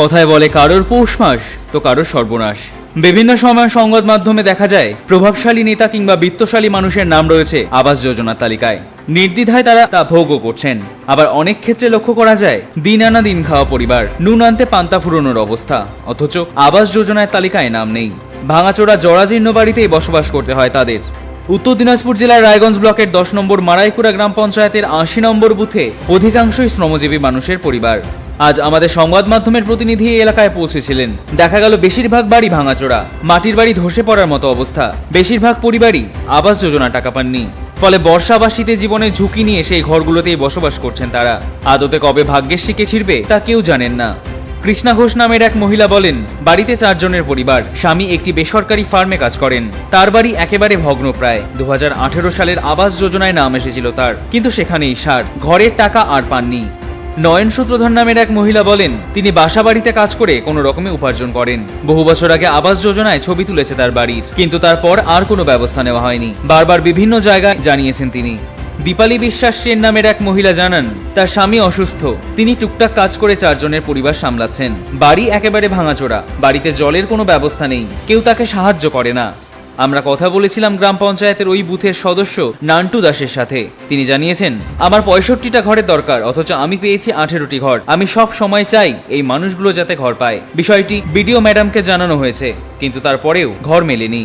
কথায় বলে কারোর পৌষ মাস তো কারোর সর্বনাশ। বিভিন্ন সময় সংবাদ মাধ্যমে দেখা যায়, প্রভাবশালী নেতা কিংবা বিত্তশালী মানুষের নাম রয়েছে আবাস যোজনার তালিকায়। নির্দ্বিধায় তারা তা ভোগও করছেন। আবার অনেক ক্ষেত্রে লক্ষ্য করা যায়, দিন আনা দিন খাওয়া পরিবার, নুন আনতে পান্তা ফুরোনোর অবস্থা। অথচ আবাস যোজনার তালিকায় নাম নেই। ভাঙাচোরা জরাজীর্ণ বাড়িতেই বসবাস করতে হয় তাদের। উত্তর দিনাজপুর জেলার রায়গঞ্জ ব্লকের দশ নম্বর মারাইকুড়া গ্রাম পঞ্চায়েতের আশি নম্বর বুথে অধিকাংশই শ্রমজীবী মানুষের পরিবার। আজ আমাদের সংবাদ মাধ্যমের প্রতিনিধি এলাকায় পৌঁছেছিলেন। দেখা গেল বেশিরভাগ বাড়ি ভাঙাচোরা, মাটির বাড়ি ধসে পড়ার মতো অবস্থা। বেশিরভাগ পরিবারই আবাস যোজনা টাকা পাননি। ফলে বর্ষা বা শীতে জীবনে ঝুঁকি নিয়ে সেই ঘরগুলোতেই বসবাস করছেন তারা। আদতে কবে ভাগ্যের শিকে ছিড়বে তা কেউ জানেন না। কৃষ্ণা ঘোষ নামের এক মহিলা বলেন, বাড়িতে চারজনের পরিবার, স্বামী একটি বেসরকারি ফার্মে কাজ করেন। তার বাড়ি একেবারে ভগ্নপ্রায়। দু হাজার আঠেরো সালের আবাস যোজনায় নাম এসেছিল তার। কিন্তু সেখানেই সার, ঘরের টাকা আর পাননি। নয়ন সূত্রধর নামের এক মহিলা বলেন, তিনি বাসা বাড়িতে কাজ করে কোনো রকমে উপার্জন করেন। বহু বছর আগে আবাস যোজনায় ছবি তুলেছে তার বাড়ির, কিন্তু তারপর আর কোনো ব্যবস্থা নেওয়া হয়নি। বারবার বিভিন্ন জায়গায় জানিয়েছেন তিনি। দীপালি বিশ্বাস সেন নামের এক মহিলা জানান, তার স্বামী অসুস্থ। তিনি টুকটাক কাজ করে চারজনের পরিবার সামলাচ্ছেন। বাড়ি একেবারে ভাঙাচোরা। বাড়িতে জলের কোনো ব্যবস্থা নেই। কেউ তাকে সাহায্য করে না। আমরা কথা বলেছিলাম গ্রাম পঞ্চায়েতের ওই বুথের সদস্য নান্টু দাসের সাথে। তিনি জানিয়েছেন, আমার পঁয়ষট্টিটা ঘরের দরকার, অথচ আমি পেয়েছি আঠেরোটি ঘর। আমি সব সময় চাই এই মানুষগুলো যাতে ঘর পায়। বিষয়টি বিডিও ম্যাডামকে জানানো হয়েছে, কিন্তু তারপরেও ঘর মেলেনি।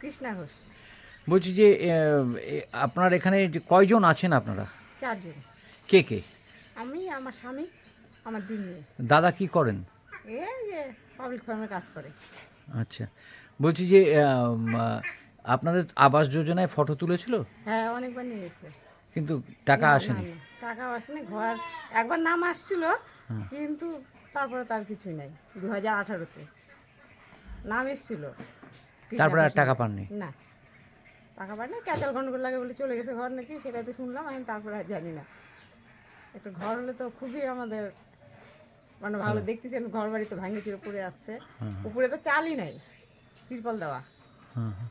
Krishna ঘোষ বলছি যে এ, এ, আপনার এখানে যে কয়জন আছেন আপনারা? চারজন। কে কে? আমি আমার স্বামী আমার দিন মেয়ে। দাদা কি করেন? যে পাবলিক ফার্মে কাজ করে। আচ্ছা। বলছি যে আপনাদের আবাস যোজনায় ফটো তুলেছিল? হ্যাঁ অনেকবার নিয়ে গেছে কিন্তু টাকা আসেনি? না, টাকা আসেনি ঘর একবার নাম আসছিল কিন্তু তারপরে তার কিছুই নাই দু হাজার আঠারোতে। নাম এসছিল। তারপরে আর টাকা পাননি? না টাকা পায়নি ক্যাচাল গন্ডগোল লাগে বলে চলে গেছে ঘর নাকি সেটা তো শুনলাম আমি তারপরে আর জানি না। একটা ঘর হলে তো খুবই আমাদের মানে ভালো দেখতেছেন ঘর বাড়ি তো ভাঙে চিরে পড়ে যাচ্ছে উপরে তো চালই নাই তিরপল দেওয়া। হ্যাঁ হ্যাঁ।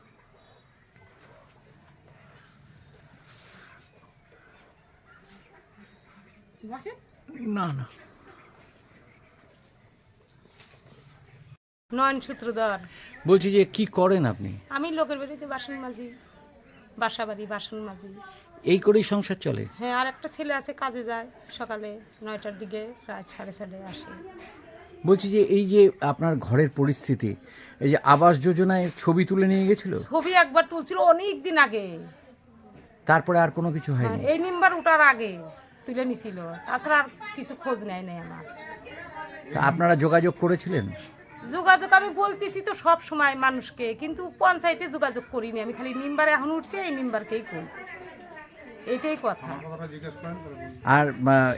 না না। নয়ন সূত্রধর। বলছি যে কি করেন আপনি? আমি লোকের বাড়িতে বাসন মাজি বাসাবাড়ি বাসন মাজি। এই করেই সংসার চলে? হ্যাঁ আর একটা ছেলে আছে কাজে যায় সকালে নয়টার দিকে রাত সাড়ে ছটায় আসে। বলছি যে এই যে আপনার ঘরের পরিস্থিতি এই যে আবাস যোজনায় ছবি তুলে নিয়ে গেছিল? ছবি একবার তুলছিল অনেক দিন আগে। তারপরে আর কোনো কিছু হ্যাঁ, হয়নি এই নিম্বার উঠার আগে তুলে নিছিল। তাছাড়া আর কিছু খোঁজ নেয় নাই আমার। তা আপনারা যোগাযোগ করেছিলেন? যোগাযোগ আমি বলতেছি তো সব সময় মানুষকে কিন্তু পঞ্চায়েতে যোগাযোগ করিনি আমি খালি নিম্বারে এখন উঠছি এই নিম্বারকেই করি। এইটাই কথা। আর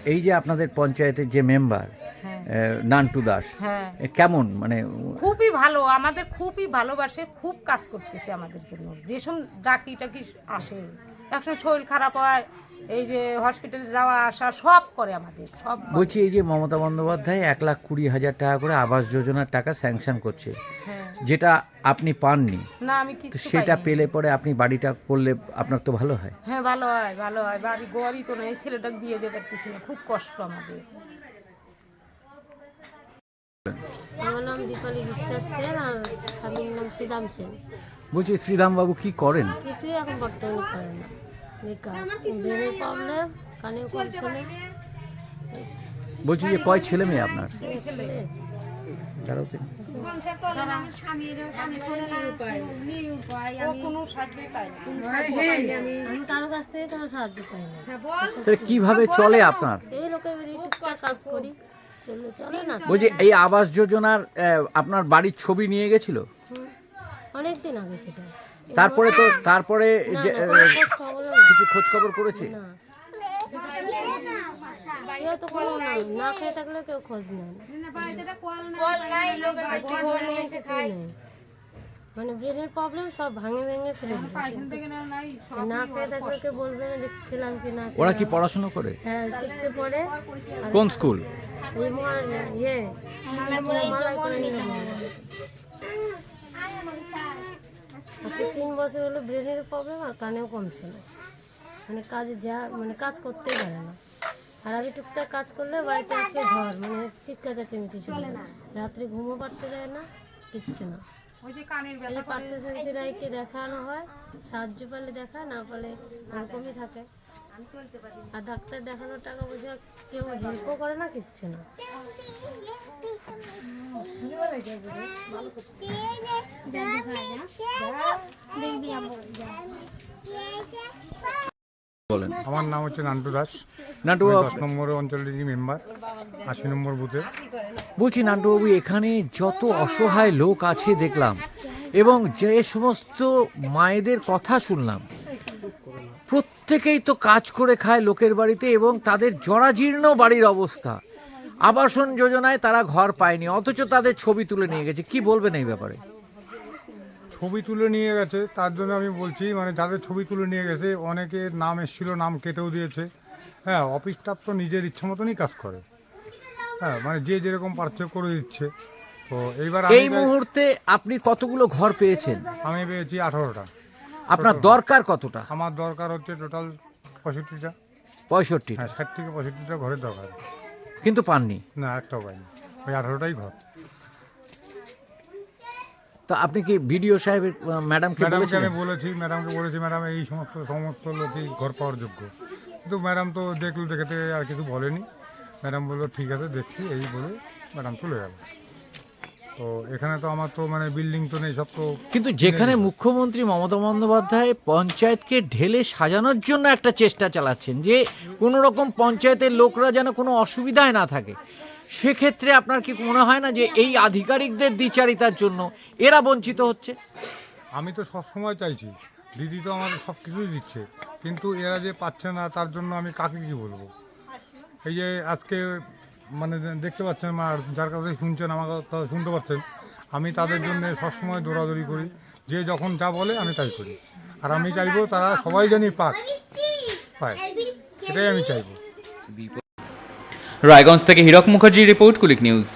এই যে আপনাদের পঞ্চায়েতের যে মেম্বার হ্যাঁ। নান্টু দাস হ্যাঁ। কেমন? মানে খুবই ভালো আমাদের খুবই ভালোবাসে খুব কাজ করতেছে আমাদের জন্য। যেসব ডাকি টাকি আসে একসময় শরীর খারাপ হয় এই যে হসপিটালে যাওয়া আসা সব করে আমাদের সব বলছি এই যে মমতা বন্দ্যোপাধ্যায় এক লাখ কুড়ি হাজার টাকা করে আবাস যোজনার টাকা স্যাংশন করছে হ্যাঁ। যেটা আপনি পাননি না আমি কিছু সেটা পেলে পরে আপনি বাড়িটা করলে আপনার তো ভালো হয়। হ্যাঁ ভালো হয় ভালো হয়। বাড়ি গড়ই তো নেই ছেলেটাকে বিয়ে দিয়ে পারতেছি না খুব কষ্ট আমাদের। আমার নাম দীপালি বিশ্বাস সেন আর স্বামীর নাম শ্রীরাম সেন। বলছি শ্রীরামবাবু কি করেন? কিছুই এখন বর্তমানে করে না। বেকার। ব্রেনের প্রবলেম কানেও বলছি যে কয় ছেলে মেয়ে আপনার? দাঁড়াও তো। আমি কারও কাছ থেকে কোনো সাহায্য পাই না। তাহলে কীভাবে চলে আপনার? এই লোকে টুকটাক কাজ করি। বলছি এই আবাস যোজনার আপনার বাড়ির ছবি নিয়ে গেছিল? অনেকদিন আগে সেটা। তারপরে তো তারপরে। কিছু খোঁজ খবর করেছে? না। খেয়ে থাকলে কেউ খোঁজ নেয় না খবর নেই, কিছুই নেই। মানে ব্রেনের প্রবলেম সব ভাঙে ভেঙে ফেলে। না খেয়ে থাকলে বলবে না যে খেলাম কি না ওরা কি পড়াশোনা করে? হ্যাঁ সিক্সে পড়ে। আর কোন স্কুল? ইয়ে। আজকে তিন বছর হলো ব্রেনের প্রবলেম আর কানেও কমছে না। মানে কাজে যা মানে কাজ করতেই পারে না। আর আমি টুকটাক কাজ করলে বাড়িতে আসলে ঝড় মানে চিৎকার চেঁচেমেচি চলে না। রাত্রে ঘুমও পারতে দেয় না কিচ্ছু না। ওই যে কানের দেখানো হয় সাহায্য পালে দেখায় না পেলে এরকমই থাকে। আর ডাক্তার দেখানোর টাকা পয়সা কেউ হেল্পও করে না কিচ্ছু না। বলেন। আমার নাম হচ্ছে নান্টু দাস। নাটু আমি দশ নম্বর অঞ্চলেরই মেম্বার আশি নম্বর বুথে বলছি নান্টুবাবু এখানে যত অসহায় লোক আছে দেখলাম এবং যে সমস্ত মায়েদের কথা শুনলাম প্রত্যেকেই তো কাজ করে খায় লোকের বাড়িতে এবং তাদের জরাজীর্ণ বাড়ির অবস্থা। আবাসন যোজনায় তারা ঘর পায়নি অথচ তাদের ছবি তুলে নিয়ে গেছে। কি বলবেন এই ব্যাপারে? ছবি তুলে নিয়ে গেছে। তার জন্য আমি বলছি মানে যাদের ছবি তুলে নিয়ে গেছে অনেকের নাম এসেছিল নাম কেটেও দিয়েছে। হ্যাঁ অফিস স্টাফ তো নিজের ইচ্ছে মতনই কাজ করে। হ্যাঁ মানে যে যেরকম পারছে করে দিচ্ছে। তো এইবার আমি এই মুহূর্তে আপনি কতগুলো ঘর পেয়েছেন? আমি পেয়েছি আঠারোটা। আপনার দরকার কতটা? আমার দরকার হচ্ছে টোটাল পঁয়ষট্টিটা। পঁয়ষট্টি। হ্যাঁ ষাট থেকে পঁয়ষট্টিটা ঘরের দরকার। কিন্তু পাননি? না একটাও পাইনি। ওই আঠারোটাই ঘর। তো আপনি কি বিডিও সাহেবের ম্যাডামকে ম্যাডামকে আমি বলেছি ম্যাডামকে বলেছি ম্যাডাম এই সমস্ত সমস্ত লোকই ঘর পাওয়ার যোগ্য। কিন্তু ম্যাডাম তো দেখল দেখেতে আর কিছু বলেনি। ম্যাডাম বলল ঠিক আছে দেখছি এই বলে ম্যাডাম চলে গেল। তো এখানে তো আমার তো মানে বিল্ডিং তো নেই সব তো কিন্তু যেখানে মুখ্যমন্ত্রী মমতা বন্দ্যোপাধ্যায় পঞ্চায়েতকে ঢেলে সাজানোর জন্য একটা চেষ্টা চালাচ্ছেন যে কোনো রকম পঞ্চায়েতের লোকরা যেন কোনো অসুবিধায় না থাকে সেক্ষেত্রে আপনার কি মনে হয় না যে এই আধিকারিকদের দ্বিচারিতার জন্য এরা বঞ্চিত হচ্ছে? আমি তো সব সময় চাইছি। দিদি তো আমাদের সব কিছুই দিচ্ছে। কিন্তু এরা যে পাচ্ছে না, তার জন্য আমি কাকে কি বলব? এই যে আজকে মানে দেখতে পাচ্ছেন আর যার কাছে শুনছেন, আমার কথা শুনতে পাচ্ছেন, আমি তাদের জন্য সবসময় দৌড়াদৌড়ি করি। যে যখন যা বলে, আমি তাই করি। আর আমি চাইব তারা সবাই জানি পাক, পায়। এটাই আমি চাইব। রায়গঞ্জ থেকে হীরক মুখার্জি রিপোর্ট কুলিক নিউজ।